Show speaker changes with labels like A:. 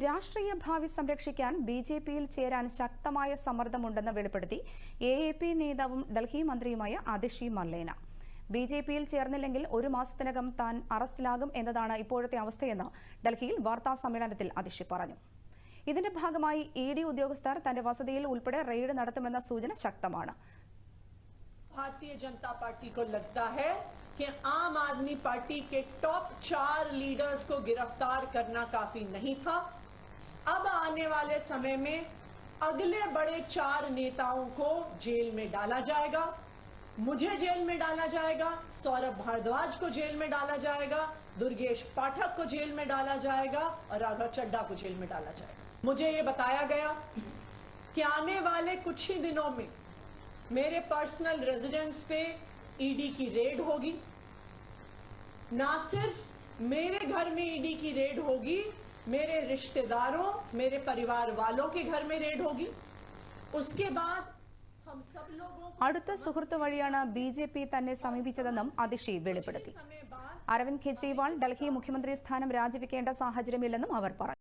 A: രാഷ്ട്രീയ ഭാവി സംരക്ഷിക്കാൻ ബി ജെ പിയിൽ ചേരാൻ ശക്തമായ സമ്മർദ്ദമുണ്ടെന്ന് വെളിപ്പെടുത്തി എ എ പി നേതാവും ഡൽഹി മന്ത്രിയുമായ അതിഷി മർലേന ബി ജെ പിയിൽ ചേർന്നില്ലെങ്കിൽ ഒരു മാസത്തിനകം താൻ അറസ്റ്റിലാകും എന്നതാണ് ഇപ്പോഴത്തെ അവസ്ഥയെന്ന് ഡൽഹിയിൽ വാർത്താ സമ്മേളനത്തിൽ അതിഷി പറഞ്ഞു. ഇതിന്റെ ഭാഗമായി ഇ ഡി ഉദ്യോഗസ്ഥർ തന്റെ വസതിയിൽ ഉൾപ്പെടെ റെയ്ഡ് നടത്തുമെന്ന സൂചന ശക്തമാണ്.
B: ഭാരതീയ ജനതാ പാർട്ടി को आम आदमी पार्टी के टॉप चार लीडर्स को गिरफ़्तार करना काफ़ी नहीं था। अब आने वाले समय में अगले बड़े चार नेताओं को जेल में डाला जाएगा। मुझे जेल में डाला जाएगा, सौरभ भारद्वाज को जेल में डाला जाएगा, दुर्गेश पाठक को जेल में डाला जाएगा और राघव चड्डा को जेल में डाला जाएगा। मुझे ये बताया गया कि आने वाले कुछ ही दिनों में मेरे पर्सनल रेजिडेंस पे ईडी की रेड होगी ना सिर्फ मेरे घर में ईडी की रेड होगी मेरे रिश्तेदारों मेरे परिवार वालों के घर में रेड होगी उसके बाद हम सब लोगों को
A: അടുത്ത സുഹൃത്ത് വഴിയാണ് ബി ജെ പി തന്നെ സമീപിച്ചതെന്നും അതിഷി വെളിപ്പെടുത്തി
B: समय बाद
A: അരവിന്ദ് കെജ്രിവാൾ ഡൽഹി മുഖ്യമന്ത്രി സ്ഥാനം രാജിവെക്കേണ്ട സാഹചര്യമില്ലെന്നും അവർ പറഞ്ഞു